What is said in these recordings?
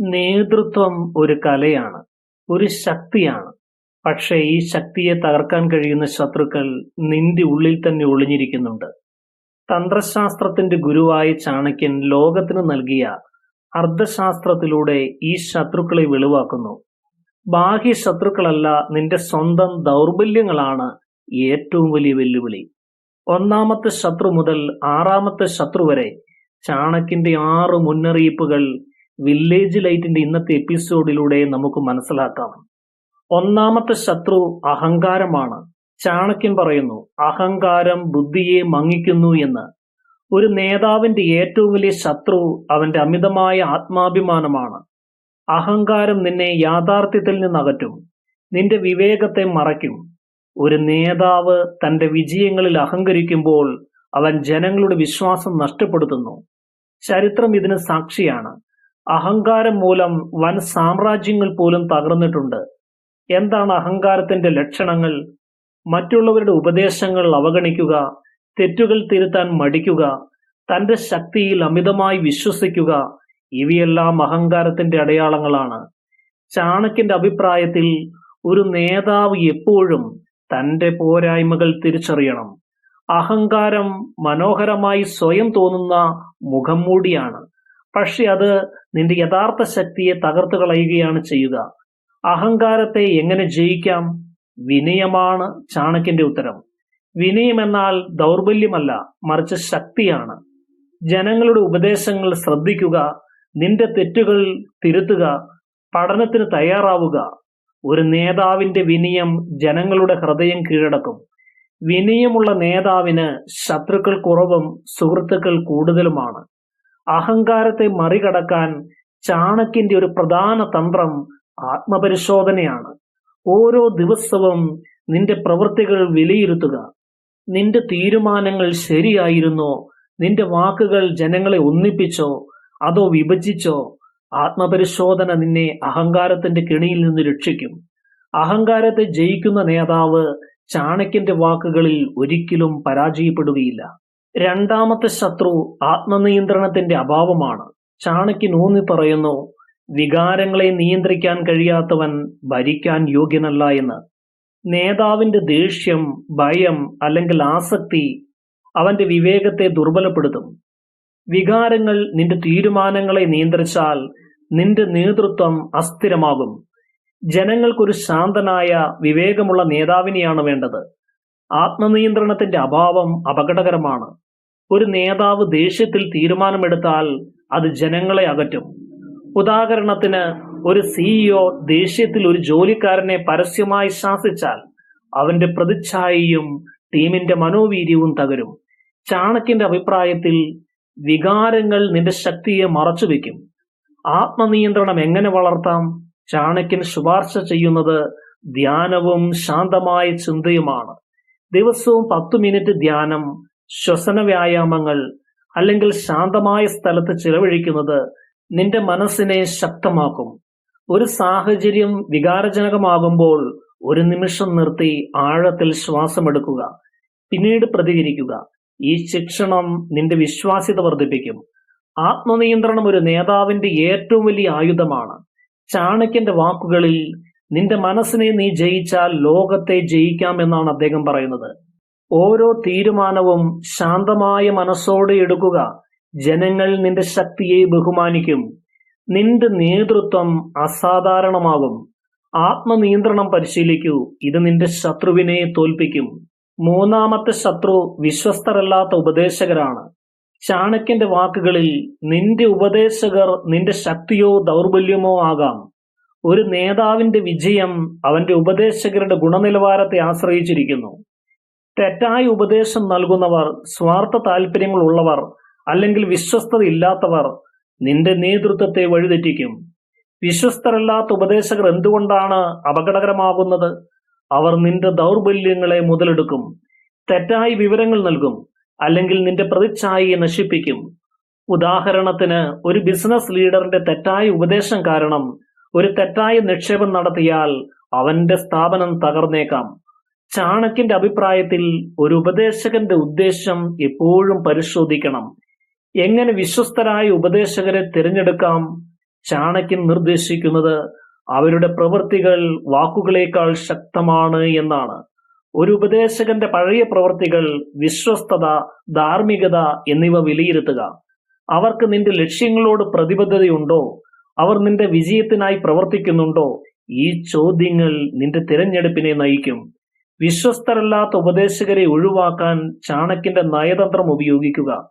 നേതൃത്വം ഒരു കലയാണ് ഒരു ശക്തിയാണ്. പക്ഷേ ഈ ശക്തിയെ തകർക്കാൻ കഴിയുന്ന ശത്രുക്കൾ നിന്റെ ഉള്ളിൽ തന്നെ ഒളിഞ്ഞിരിക്കുന്നുണ്ട്. തന്ത്രശാസ്ത്രത്തിന്റെ ഗുരുവായ ചാണക്യൻ ലോകത്തിന് നൽകിയ അർദ്ധശാസ്ത്രത്തിലൂടെ ഈ ശത്രുക്കളെ വെളിവാക്കുന്നു. ബാഹ്യ ശത്രുക്കളല്ല നിന്റെ സ്വന്തം ദൗർബല്യങ്ങളാണ് ഏറ്റവും വലിയ വെല്ലുവിളി. ഒന്നാമത്തെ ശത്രു മുതൽ ആറാമത്തെ ശത്രു വരെ ചാണക്കിന്റെ ആറ് മുന്നറിയിപ്പുകൾ വില്ലേജ് ലൈറ്റിന്റെ ഇന്നത്തെ എപ്പിസോഡിലൂടെ നമുക്ക് മനസ്സിലാക്കാം. ഒന്നാമത്തെ ശത്രു അഹങ്കാരമാണ്. ചാണക്യൻ പറയുന്നു അഹങ്കാരം ബുദ്ധിയെ മങ്ങിക്കുന്നു എന്ന്. ഒരു നേതാവിന്റെ ഏറ്റവും വലിയ ശത്രു അവന്റെ അമിതമായ ആത്മാഭിമാനമാണ്. അഹങ്കാരം നിന്നെ യാഥാർത്ഥ്യത്തിൽ നിന്ന് അകറ്റും നിന്റെ വിവേകത്തെ മറയ്ക്കും. ഒരു നേതാവ് തന്റെ വിജയങ്ങളിൽ അഹങ്കരിക്കുമ്പോൾ അവൻ ജനങ്ങളുടെ വിശ്വാസം നഷ്ടപ്പെടുത്തുന്നു. ചരിത്രം ഇതിന് സാക്ഷിയാണ്. അഹങ്കാരം മൂലം വൻ സാമ്രാജ്യങ്ങൾ പോലും തകർന്നിട്ടുണ്ട്. എന്താണ് അഹങ്കാരത്തിന്റെ ലക്ഷണങ്ങൾ? മറ്റുള്ളവരുടെ ഉപദേശങ്ങൾ അവഗണിക്കുക തെറ്റുകൾ തിരുത്താൻ മടിക്കുക തന്റെ ശക്തിയിൽ അമിതമായി വിശ്വസിക്കുക ഇവയെല്ലാം അഹങ്കാരത്തിന്റെ അടയാളങ്ങളാണ്. ചാണക്യന്റെ അഭിപ്രായത്തിൽ ഒരു നേതാവ് എപ്പോഴും തന്റെ പോരായ്മകൾ തിരിച്ചറിയണം. അഹങ്കാരം മനോഹരമായി സ്വയം തോന്നുന്ന മുഖം മൂടിയാണ്. പക്ഷെ അത് നിന്റെ യഥാർത്ഥ ശക്തിയെ തകർത്തു കളയുകയാണ് ചെയ്യുക. അഹങ്കാരത്തെ എങ്ങനെ ജയിക്കാം? വിനയമാണ് ചാണക്യന്റെ ഉത്തരം. വിനയം എന്നാൽ ദൗർബല്യമല്ല മറിച്ച് ശക്തിയാണ്. ജനങ്ങളുടെ ഉപദേശങ്ങൾ ശ്രദ്ധിക്കുക നിന്റെ തെറ്റുകൾ തിരുത്തുക പഠനത്തിന് തയ്യാറാവുക. ഒരു നേതാവിന്റെ വിനയം ജനങ്ങളുടെ ഹൃദയം കീഴടക്കും. വിനയമുള്ള നേതാവിന് ശത്രുക്കൾ കുറവും സുഹൃത്തുക്കൾ കൂടുതലുമാണ്. അഹങ്കാരത്തെ മറികടക്കാൻ ചാണക്യന്റെ ഒരു പ്രധാന തന്ത്രം ആത്മപരിശോധനയാണ്. ഓരോ ദിവസവും നിന്റെ പ്രവൃത്തികൾ വിലയിരുത്തുക. നിന്റെ തീരുമാനങ്ങൾ ശരിയായിരുന്നോ? നിന്റെ വാക്കുകൾ ജനങ്ങളെ ഒന്നിപ്പിച്ചോ? അതോ വിഭജിച്ചോ? ആത്മപരിശോധന നിന്നെ അഹങ്കാരത്തിന്റെ കെണിയിൽ നിന്ന് രക്ഷിക്കും. അഹങ്കാരത്തെ ജയിക്കുന്ന നേതാവ് ചാണക്യന്റെ വാക്കുകളിൽ ഒരിക്കലും പരാജയപ്പെടുകയില്ല. രണ്ടാമത്തെ ശത്രു ആത്മനിയന്ത്രണത്തിന്റെ അഭാവമാണ്. ചാണക്യൻ ഊന്നി പറയുന്നു വികാരങ്ങളെ നിയന്ത്രിക്കാൻ കഴിയാത്തവൻ ഭരിക്കാൻ യോഗ്യനല്ല എന്ന്. നേതാവിന്റെ ദേഷ്യം ഭയം അല്ലെങ്കിൽ ആസക്തി അവന്റെ വിവേകത്തെ ദുർബലപ്പെടുത്തും. വികാരങ്ങൾ നിന്റെ തീരുമാനങ്ങളെ നിയന്ത്രിച്ചാൽ നിന്റെ നേതൃത്വം അസ്ഥിരമാകും. ജനങ്ങൾക്കൊരു ശാന്തനായ വിവേകമുള്ള നേതാവിനെയാണ് വേണ്ടത്. ആത്മനിയന്ത്രണത്തിന്റെ അഭാവം അപകടകരമാണ്. ഒരു നേതാവ് ദേഷ്യത്തിൽ തീരുമാനമെടുത്താൽ അത് ജനങ്ങളെ അകറ്റും. ഉദാഹരണത്തിന് ഒരു സിഇഒ ദേഷ്യത്തിൽ ഒരു ജോലിക്കാരനെ പരസ്യമായി ശാസിച്ചാൽ അവന്റെ പ്രതിച്ഛായയും ടീമിന്റെ മനോവീര്യവും തകരും. ചാണക്യന്റെ അഭിപ്രായത്തിൽ വികാരങ്ങൾ നിന്റെ ശക്തിയെ മറച്ചുവെക്കും. ആത്മനിയന്ത്രണം എങ്ങനെ വളർത്താം? ചാണക്യൻ ശുപാർശ ചെയ്യുന്നത് ധ്യാനവും ശാന്തമായ ചിന്തയുമാണ്. ദിവസവും പത്തു മിനിറ്റ് ധ്യാനം ശ്വസന വ്യായാമങ്ങൾ അല്ലെങ്കിൽ ശാന്തമായ സ്ഥലത്ത് ചിലവഴിക്കുന്നത് നിന്റെ മനസ്സിനെ ശക്തമാക്കും. ഒരു സാഹചര്യം വികാരജനകമാകുമ്പോൾ ഒരു നിമിഷം നിർത്തി ആഴത്തിൽ ശ്വാസമെടുക്കുക. പിന്നീട് പ്രതികരിക്കുക. ഈ ശിക്ഷണം നിന്റെ വിശ്വാസ്യത വർദ്ധിപ്പിക്കും. ആത്മനിയന്ത്രണം ഒരു നേതാവിന്റെ ഏറ്റവും വലിയ ആയുധമാണ്. ചാണക്യന്റെ വാക്കുകളിൽ നിന്റെ മനസ്സിനെ നീ ജയിച്ചാൽ ലോകത്തെ ജയിക്കാം എന്നാണ് അദ്ദേഹം പറയുന്നത്. ഓരോ തീരുമാനവും ശാന്തമായ മനസ്സോടെ എടുക്കുക. ജനങ്ങൾ നിന്റെ ശക്തിയെ ബഹുമാനിക്കും. നിന്റെ നേതൃത്വം അസാധാരണമാകും. ആത്മനിയന്ത്രണം പരിശീലിക്കൂ. ഇത് നിന്റെ ശത്രുവിനെ തോൽപ്പിക്കും. മൂന്നാമത്തെ ശത്രു വിശ്വസ്തരല്ലാത്ത ഉപദേശകരാണ്. ചാണക്യന്റെ വാക്കുകളിൽ നിന്റെ ഉപദേശകർ നിന്റെ ശക്തിയോ ദൗർബല്യമോ ആകാം. ഒരു നേതാവിന്റെ വിജയം അവന്റെ ഉപദേശകരുടെ ഗുണനിലവാരത്തെ ആശ്രയിച്ചിരിക്കുന്നു. തെറ്റായ ഉപദേശം നൽകുന്നവർ സ്വാർത്ഥ താല്പര്യങ്ങൾ ഉള്ളവർ അല്ലെങ്കിൽ വിശ്വസ്തത ഇല്ലാത്തവർ നിന്റെ നേതൃത്വത്തെ വഴിതെറ്റിക്കും. വിശ്വസ്തരല്ലാത്ത ഉപദേശകർ എന്തുകൊണ്ടാണ് അപകടകരമാകുന്നത്? അവർ നിന്റെ ദൗർബല്യങ്ങളെ മുതലെടുക്കും തെറ്റായ വിവരങ്ങൾ നൽകും അല്ലെങ്കിൽ നിന്റെ പ്രതിച്ഛായയെ നശിപ്പിക്കും. ഉദാഹരണത്തിന് ഒരു ബിസിനസ് ലീഡറിന്റെ തെറ്റായ ഉപദേശം കാരണം ഒരു തെറ്റായ നിക്ഷേപം നടത്തിയാൽ അവന്റെ സ്ഥാപനം തകർന്നേക്കാം. ചാണക്യന്റെ അഭിപ്രായത്തിൽ ഒരു ഉപദേശകന്റെ ഉദ്ദേശം എപ്പോഴും പരിശോധിക്കണം. എങ്ങനെ വിശ്വസ്തരായ ഉപദേശകരെ തിരഞ്ഞെടുക്കാം? ചാണക്യൻ നിർദ്ദേശിക്കുന്നത് അവരുടെ പ്രവൃത്തികൾ വാക്കുകളേക്കാൾ ശക്തമാണ് എന്നാണ്. ഒരു ഉപദേശകന്റെ പഴയ പ്രവൃത്തികൾ വിശ്വസ്തത ധാർമ്മികത എന്നിവ വിലയിരുത്തുക. അവർക്ക് നിന്റെ ലക്ഷ്യങ്ങളോട് പ്രതിബദ്ധതയുണ്ടോ? അവർ നിന്റെ വിജയത്തിനായി പ്രവർത്തിക്കുന്നുണ്ടോ? ഈ ചോദ്യങ്ങൾ നിന്റെ തിരഞ്ഞെടുപ്പിനെ നയിക്കും. വിശ്വസ്തരല്ലാത്ത ഉപദേശകരെ ഒഴിവാക്കാൻ ചാണക്കിന്റെ നയതന്ത്രം ഉപയോഗിക്കുക.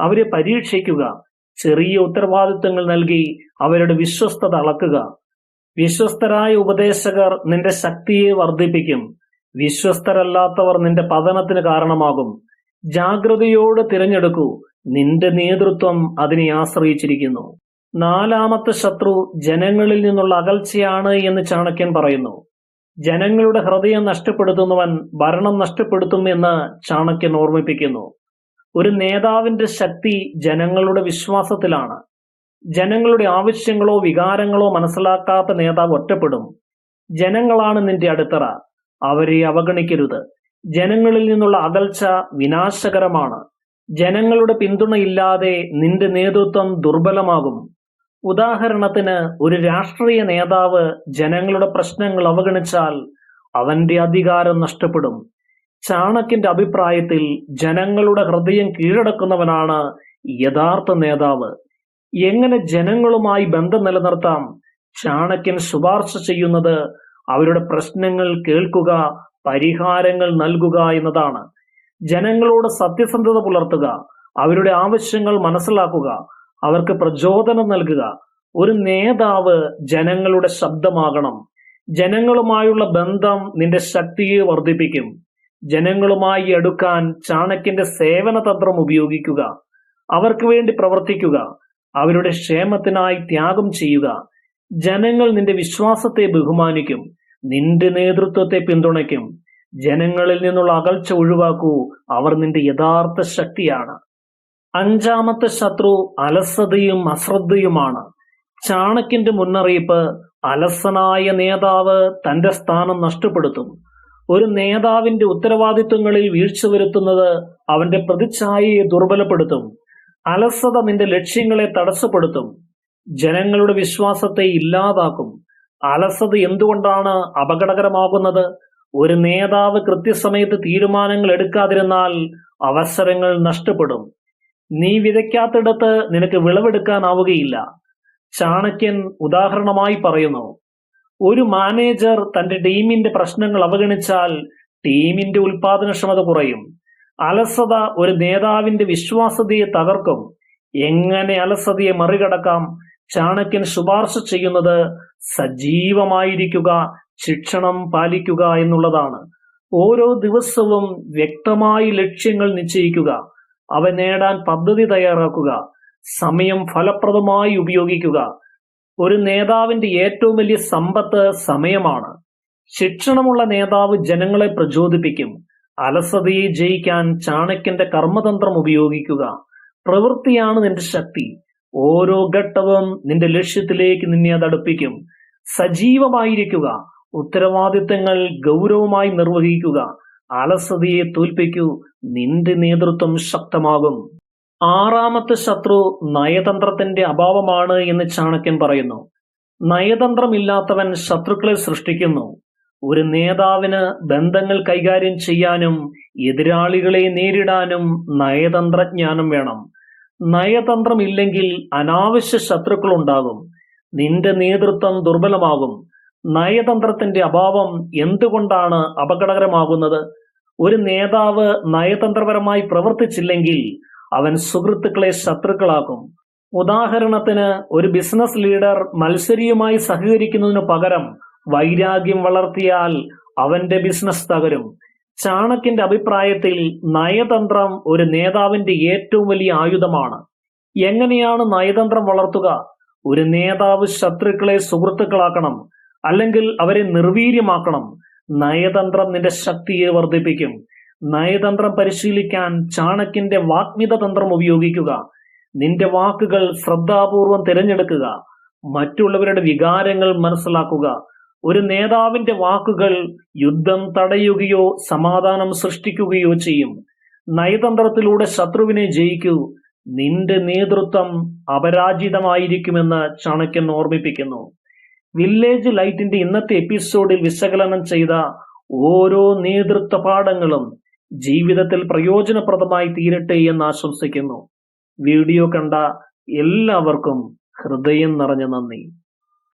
അവരെ പരീക്ഷിക്കുക. ചെറിയ ഉത്തരവാദിത്തങ്ങൾ നൽകി അവരുടെ വിശ്വസ്തത അളക്കുക. വിശ്വസ്തരായ ഉപദേശകർ നിന്റെ ശക്തിയെ വർദ്ധിപ്പിക്കും. വിശ്വസ്തരല്ലാത്തവർ നിന്റെ പതനത്തിന് കാരണമാകും. ജാഗ്രതയോടെ തിരഞ്ഞെടുക്കൂ. നിന്റെ നേതൃത്വം അതിനെ ആശ്രയിച്ചിരിക്കുന്നു. നാലാമത്തെ ശത്രു ജനങ്ങളിൽ നിന്നുള്ള അകൽച്ചയാണ് എന്ന് ചാണക്യൻ പറയുന്നു. ജനങ്ങളുടെ ഹൃദയം നഷ്ടപ്പെടുത്തുന്നവൻ ഭരണം നഷ്ടപ്പെടുത്തും എന്ന് ചാണക്യൻ ഓർമ്മിപ്പിക്കുന്നു. ഒരു നേതാവിന്റെ ശക്തി ജനങ്ങളുടെ വിശ്വാസത്തിലാണ്. ജനങ്ങളുടെ ആവശ്യങ്ങളോ വികാരങ്ങളോ മനസ്സിലാക്കാത്ത നേതാവ് ഒറ്റപ്പെടും. ജനങ്ങളാണ് നിന്റെ അടിത്തറ. അവരെ അവഗണിക്കരുത്. ജനങ്ങളിൽ നിന്നുള്ള അകൽച്ച വിനാശകരമാണ്. ജനങ്ങളുടെ പിന്തുണയില്ലാതെ നിന്റെ നേതൃത്വം ദുർബലമാകും. ഉദാഹരണത്തിന് ഒരു രാഷ്ട്രീയ നേതാവ് ജനങ്ങളുടെ പ്രശ്നങ്ങൾ അവഗണിച്ചാൽ അവന്റെ അധികാരം നഷ്ടപ്പെടും. ചാണക്യന്റെ അഭിപ്രായത്തിൽ ജനങ്ങളുടെ ഹൃദയം കീഴടക്കുന്നവനാണ് യഥാർത്ഥ നേതാവ്. എങ്ങനെ ജനങ്ങളുമായി ബന്ധം നിലനിർത്താം? ചാണക്യൻ ശുപാർശ ചെയ്യുന്നത് അവരുടെ പ്രശ്നങ്ങൾ കേൾക്കുക പരിഹാരങ്ങൾ നൽകുക എന്നതാണ്. ജനങ്ങളോട് സത്യസന്ധത പുലർത്തുക അവരുടെ ആവശ്യങ്ങൾ മനസ്സിലാക്കുക അവർക്ക് പ്രചോദനം നൽകുക. ഒരു നേതാവ് ജനങ്ങളുടെ ശബ്ദമാകണം. ജനങ്ങളുമായുള്ള ബന്ധം നിന്റെ ശക്തിയെ വർദ്ധിപ്പിക്കും. ജനങ്ങളുമായി അടുക്കാൻ ചാണക്യന്റെ സേവന തന്ത്രം ഉപയോഗിക്കുക. അവർക്ക് വേണ്ടി പ്രവർത്തിക്കുക. അവരുടെ ക്ഷേമത്തിനായി ത്യാഗം ചെയ്യുക. ജനങ്ങൾ നിന്റെ വിശ്വാസത്തെ ബഹുമാനിക്കും. നിന്റെ നേതൃത്വത്തെ പിന്തുണയ്ക്കും. ജനങ്ങളിൽ നിന്നുള്ള അകൽച്ച ഒഴിവാക്കൂ. അവർ നിന്റെ യഥാർത്ഥ ശക്തിയാണ്. അഞ്ചാമത്തെ ശത്രു അലസതയും അശ്രദ്ധയുമാണ്. ചാണക്യന്റെ മുന്നറിയിപ്പ് അലസനായ നേതാവ് തന്റെ സ്ഥാനം നഷ്ടപ്പെടുത്തും. ഒരു നേതാവിന്റെ ഉത്തരവാദിത്വങ്ങളിൽ വീഴ്ച വരുത്തുന്നത് അവന്റെ പ്രതിച്ഛായയെ ദുർബലപ്പെടുത്തും. അലസത നിന്റെ ലക്ഷ്യങ്ങളെ തടസ്സപ്പെടുത്തും. ജനങ്ങളുടെ വിശ്വാസത്തെ ഇല്ലാതാക്കും. അലസത എന്തുകൊണ്ടാണ് അപകടകരമാകുന്നത്? ഒരു നേതാവ് കൃത്യസമയത്ത് തീരുമാനങ്ങൾ എടുക്കാതിരുന്നാൽ അവസരങ്ങൾ നഷ്ടപ്പെടും. നീ വിതയ്ക്കാത്തിടത്ത് നിനക്ക് വിളവെടുക്കാനാവുകയില്ല. ചാണക്യൻ ഉദാഹരണമായി പറയുന്നു ഒരു മാനേജർ തന്റെ ടീമിന്റെ പ്രശ്നങ്ങൾ അവഗണിച്ചാൽ ടീമിന്റെ ഉൽപാദനക്ഷമത കുറയും. അലസത ഒരു നേതാവിന്റെ വിശ്വാസതയെ തകർക്കും. എങ്ങനെ അലസതയെ മറികടക്കാം? ചാണക്യൻ ശുപാർശ ചെയ്യുന്നത് സജീവമായിരിക്കുക ശിക്ഷണം പാലിക്കുക എന്നുള്ളതാണ്. ഓരോ ദിവസവും വ്യക്തമായി ലക്ഷ്യങ്ങൾ നിശ്ചയിക്കുക. അവ നേടാൻ പദ്ധതി തയ്യാറാക്കുക സമയം ഫലപ്രദമായി ഉപയോഗിക്കുക. ഒരു നേതാവിന്റെ ഏറ്റവും വലിയ സമ്പത്ത് സമയമാണ്. ശിക്ഷണമുള്ള നേതാവ് ജനങ്ങളെ പ്രചോദിപ്പിക്കും. അലസതയെ ജയിക്കാൻ ചാണക്യന്റെ കർമ്മതന്ത്രം ഉപയോഗിക്കുക. പ്രവൃത്തിയാണ് നിന്റെ ശക്തി. ഓരോ ഘട്ടവും നിന്റെ ലക്ഷ്യത്തിലേക്ക് നിന്നെ അതടുപ്പിക്കും സജീവമായിരിക്കുക. ഉത്തരവാദിത്തങ്ങൾ ഗൗരവമായി നിർവഹിക്കുക. അലസതയെ തോൽപ്പിക്കൂ. നിന്റെ നേതൃത്വം ശക്തമാകും. ആറാമത്തെ ശത്രു നയതന്ത്രത്തിന്റെ അഭാവമാണ് എന്ന് ചാണക്യൻ പറയുന്നു. നയതന്ത്രമില്ലാത്തവൻ ശത്രുക്കളെ സൃഷ്ടിക്കുന്നു. ഒരു നേതാവിന് ബന്ധങ്ങൾ കൈകാര്യം ചെയ്യാനും എതിരാളികളെ നേരിടാനും നയതന്ത്രജ്ഞാനം വേണം. നയതന്ത്രമില്ലെങ്കിൽ അനാവശ്യ ശത്രുക്കൾ ഉണ്ടാകും നിന്റെ നേതൃത്വം ദുർബലമാകും. നയതന്ത്രത്തിന്റെ അഭാവം എന്തുകൊണ്ടാണ് അപകടകരമാകുന്നത്? ഒരു നേതാവ് നയതന്ത്രപരമായി പ്രവർത്തിച്ചില്ലെങ്കിൽ അവൻ സുഹൃത്തുക്കളെ ശത്രുക്കളാക്കും. ഉദാഹരണത്തിന് ഒരു ബിസിനസ് ലീഡർ മത്സരിയുമായി സഹകരിക്കുന്നതിനു പകരം വൈരാഗ്യം വളർത്തിയാൽ അവന്റെ ബിസിനസ് തകരും. ചാണക്കിന്റെ അഭിപ്രായത്തിൽ നയതന്ത്രം ഒരു നേതാവിന്റെ ഏറ്റവും വലിയ ആയുധമാണ്. എങ്ങനെയാണ് നയതന്ത്രം വളർത്തുക? ഒരു നേതാവ് ശത്രുക്കളെ സുഹൃത്തുക്കളാക്കണം അല്ലെങ്കിൽ അവരെ നിർവീര്യമാക്കണം. നയതന്ത്രം നിന്റെ ശക്തിയെ വർദ്ധിപ്പിക്കും. നയതന്ത്രം പരിശീലിക്കാൻ ചാണക്കിന്റെ വാഗ്മിത തന്ത്രം ഉപയോഗിക്കുക. നിന്റെ വാക്കുകൾ ശ്രദ്ധാപൂർവം തിരഞ്ഞെടുക്കുക. മറ്റുള്ളവരുടെ വികാരങ്ങൾ മനസ്സിലാക്കുക. ഒരു നേതാവിന്റെ വാക്കുകൾ യുദ്ധം തടയുകയോ സമാധാനം സൃഷ്ടിക്കുകയോ ചെയ്യും. നയതന്ത്രത്തിലൂടെ ശത്രുവിനെ ജയിക്കൂ. നിന്റെ നേതൃത്വം അപരാജിതമായിരിക്കുമെന്ന് ചാണക്യൻ ഓർമ്മിപ്പിക്കുന്നു. വില്ലേജ് ലൈറ്റിന്റെ ഇന്നത്തെ എപ്പിസോഡിൽ വിശകലനം ചെയ്ത ഓരോ നേതൃത്വ പാഠങ്ങളും ജീവിതത്തിൽ പ്രയോജനപ്രദമായി തീരട്ടെ എന്ന് ആശംസിക്കുന്നു. വീഡിയോ കണ്ട എല്ലാവർക്കും ഹൃദയം നിറഞ്ഞ നന്ദി.